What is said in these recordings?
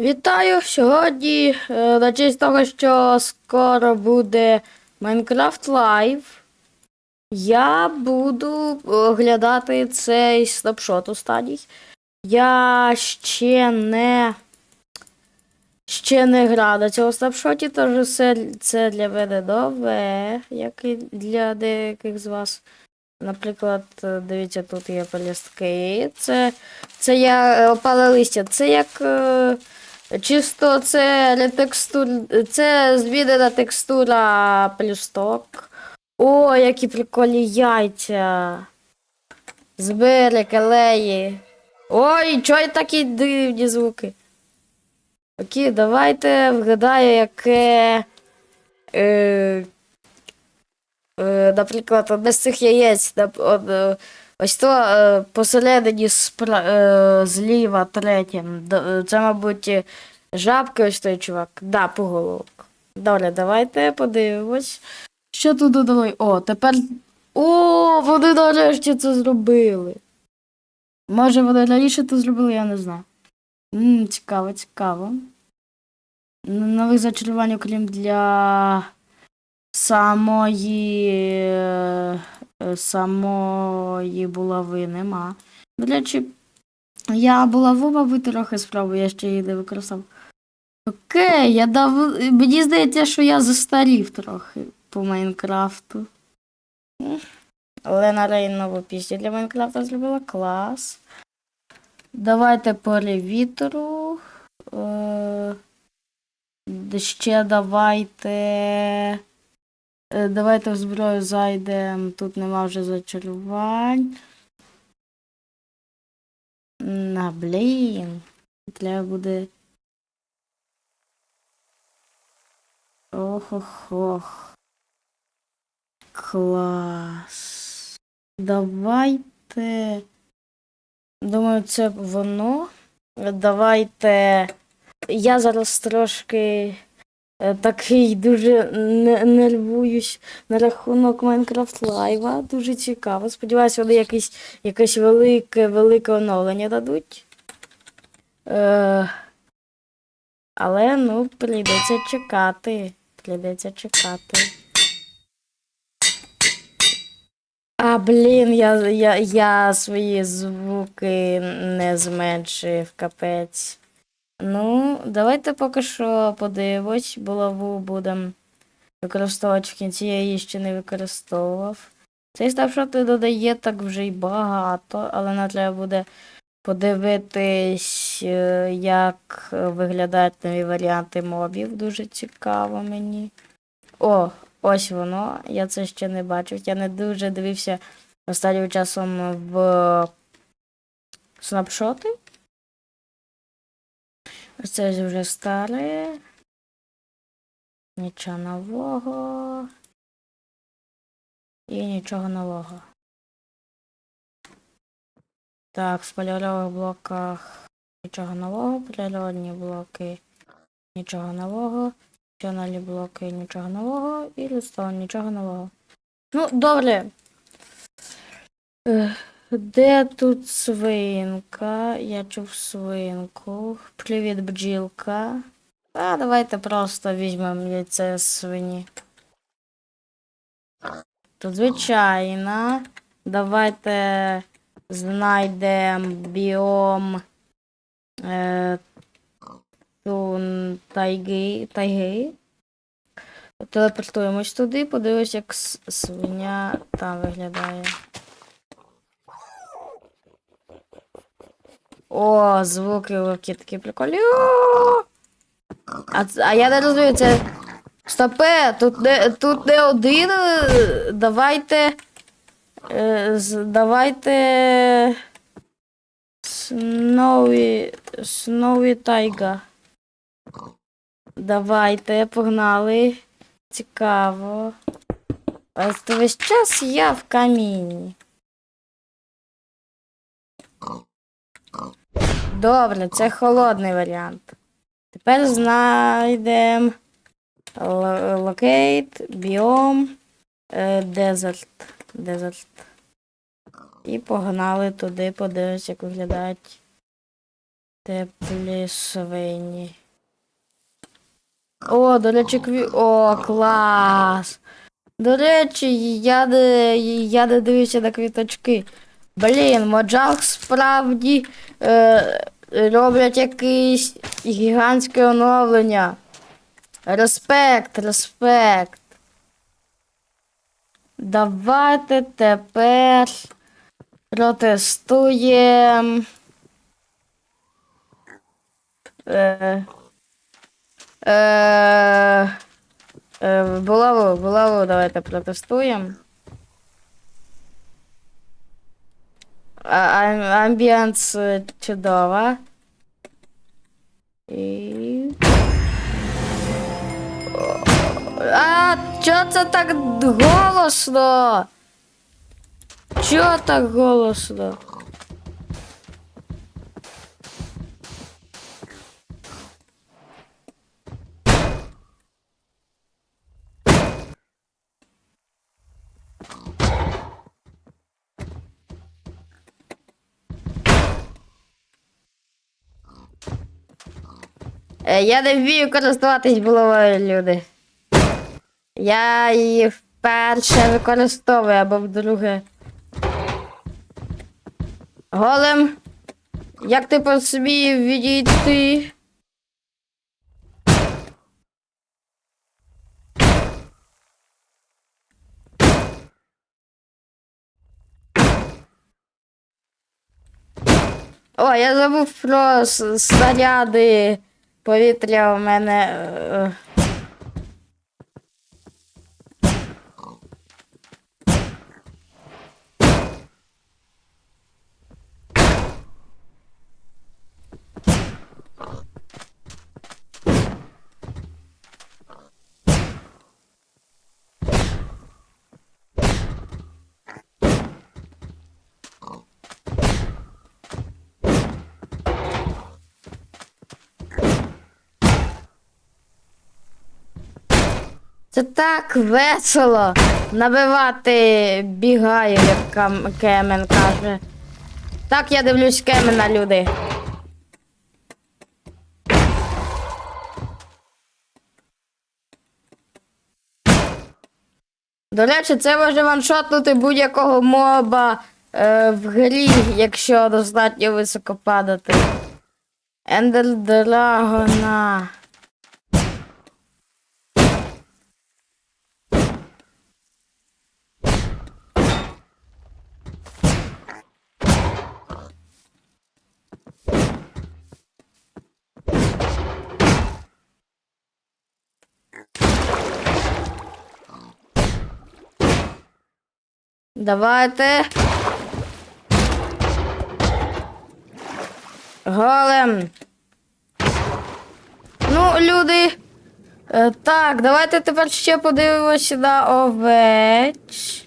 Вітаю! Сьогодні, е, на честь того, що скоро буде Minecraft Live, я буду оглядати цей снапшот останній. Я ще не. Ще не грав на цьому снапшоті, тож це, це для мене нове, як і для деяких з вас. Наприклад, е, дивіться, тут є пелюстки. Це, це я е, опале листя. Це як. Чисто це ретекстур... це змінена текстура плюсток. О, які прикольні яйця. Збери, келеї. Ой, чого такі дивні звуки? Окей, давайте вгадаю, яке. Е, е, наприклад, з цих яєць. е, Ось то е, посередині спра... е, зліва третє. Е, Це, мабуть, е, жабки ось той чувак. Да, поголовок. Добре, давайте подивимось. Що тут додали? О, тепер. О, вони нарешті це зробили. Може, вони раніше це зробили, я не знаю. М, цікаво, цікаво. Нових зачарувань, окрім для самої. Е, самої булави нема. До речі, я булаву, мабуть, трохи спробую, я ще її не використав. Окей, я дав. Мені здається, що я застарів трохи по Майнкрафту. Лена Рейн нову пісню для Майнкрафта зробила клас. Давайте перевітру. Е, ще давайте. Е, Давайте в зброю зайдемо. Тут нема вже зачарувань. На, блін. Треба буде. Ох-ох-ох. Клас. Давайте. Думаю, це воно. Давайте. Я зараз трошки такий дуже нервуюсь на рахунок Майнкрафт Лайва. Дуже цікаво. Сподіваюся, вони якесь, якесь велике, велике оновлення дадуть. Е, але ну, прийдеться чекати. Прийдеться чекати. А, блін, я, я, я свої звуки не зменшив, капець. Ну, давайте поки що подивимось, булаву будемо використовувати в кінці, я її ще не використовував. Цей снапшот додає так вже й багато, але нам треба буде подивитись, е, як виглядають нові варіанти мобів. Дуже цікаво мені. О, ось воно. Я це ще не бачив. Я не дуже дивився останнім часом в снапшоти. Це вже старе. Нічого нового. І нічого нового. Так, в полірових блоках нічого нового, природні блоки нічого нового, фіональні блоки нічого нового і листон нічого нового. Ну, добре. Де тут свинка? Я чув свинку. Привіт, бджілка. А давайте просто візьмемо яйце свині. Тут звичайно. Давайте знайдемо біом е, тун, тайги, тайги. Телепортуємось туди, подивимось, як свиня там виглядає. О, звуки ловкі такі прикольні. А, а я не розумію, це. Стопе, тут не, тут не один. е, Давайте. е, Давайте. Сноуі. Сноуі Тайга. Давайте, погнали. Цікаво. Ось весь час я в каміні. Добре, це холодний варіант. Тепер знайдемо локейт, біом, дезерт. Дезерт. І погнали туди, подивимось, як виглядають Теплі свині. О, до речі, кві... О, клас! До речі, я не, я не дивився на квіточки. Блін, Моджах справді е, роблять якесь гігантське оновлення. Респект, респект. Давайте тепер протестуємо. Е, е, е, булаву, булаву давайте протестуємо. А, а- амбіанс чудова. І... А, чо це так голосно? Чо так голосно? Я не вмію користуватись булавою, люди. Я її вперше використовую або вдруге. Голем, як ти посмів відійти? О, я забув про снаряди повітря у мене. Це так весело набивати бігаю, як Кам- Кемен каже. Так я дивлюсь Кемена, люди. До речі, це може ваншотнути будь-якого моба е, в грі, якщо достатньо високо падати. Ендер Драгона. Давайте. Голем. Ну, люди. Е, так, давайте тепер ще подивимося на овець.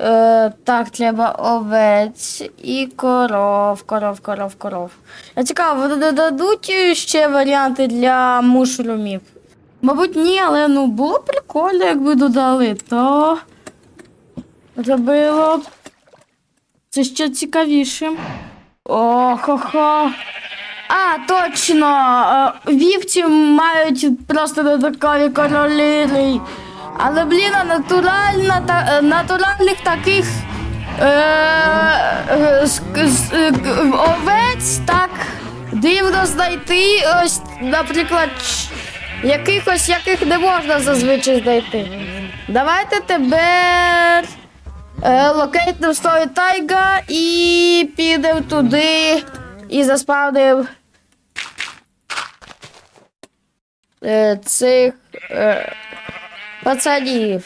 Е, так, треба овець і коров, коров, коров, коров. А цікаво, вони додадуть ще варіанти для мушрумів? Мабуть, ні, але ну було прикольно, якби додали, то зробило б це ще цікавішим. Охо-хо. А, точно! е, Вівці мають просто додаткові кольори. Але, блін, натуральна, та, е, натуральних таких е, е, овець так дивно знайти. Ось, наприклад, якихось, яких не можна зазвичай знайти. Давайте тепер е, локейтнем стою тайга і підемо туди і заспавнив е, цих е, пацанів.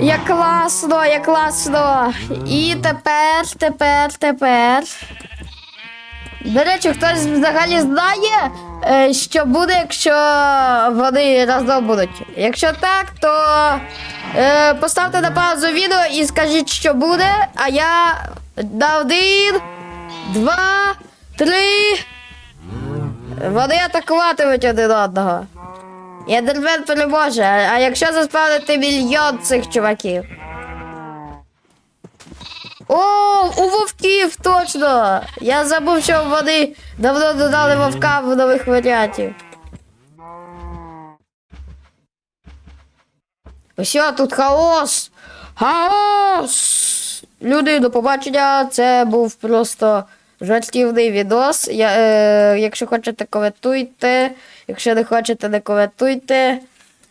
Як класно, як класно. І тепер, тепер, тепер. До речі, хтось взагалі знає, що буде, якщо вони разом будуть. Якщо так, то е, поставте на паузу відео і скажіть, що буде. А я на один, два, три. Вони атакуватимуть один одного. І переможе. А якщо заспавнити мільйон цих чуваків. О, у вовків точно! Я забув, що вони давно додали вовка в нових варіантів. Ось тут хаос! Хаос! Люди, до побачення. Це був просто жартівний відос. Я, е, якщо хочете, коментуйте. Якщо не хочете, не коментуйте.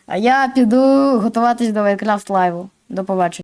А я піду готуватись до Minecraft лайву. До побачення.